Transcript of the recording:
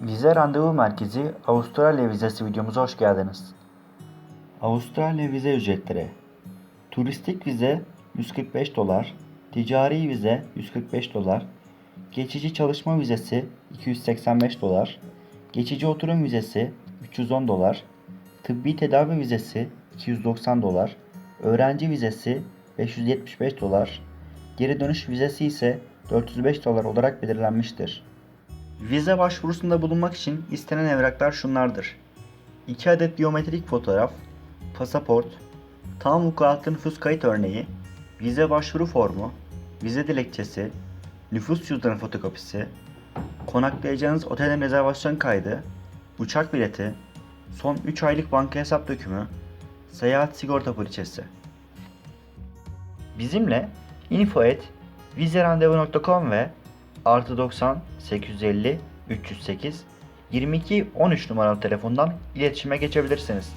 Vize Randevu Merkezi Avustralya vizesi videomuza hoş geldiniz. Avustralya vize ücretleri Turistik vize 145 dolar, ticari vize 145 dolar, geçici çalışma vizesi 285 dolar, geçici oturum vizesi 310 dolar, tıbbi tedavi vizesi 290 dolar, öğrenci vizesi 575 dolar, geri dönüş vizesi ise 405 dolar olarak belirlenmiştir. Vize başvurusunda bulunmak için istenen evraklar şunlardır. 2 adet biyometrik fotoğraf, pasaport, tam vukuatlı nüfus kayıt örneği, vize başvuru formu, vize dilekçesi, nüfus cüzdanı fotokopisi, konaklayacağınız otelin rezervasyon kaydı, uçak bileti, son 3 aylık banka hesap dökümü, seyahat sigorta poliçesi. Bizimle info et vizerandevu.com ve artı 90 850 308 22 13 numaralı telefondan iletişime geçebilirsiniz.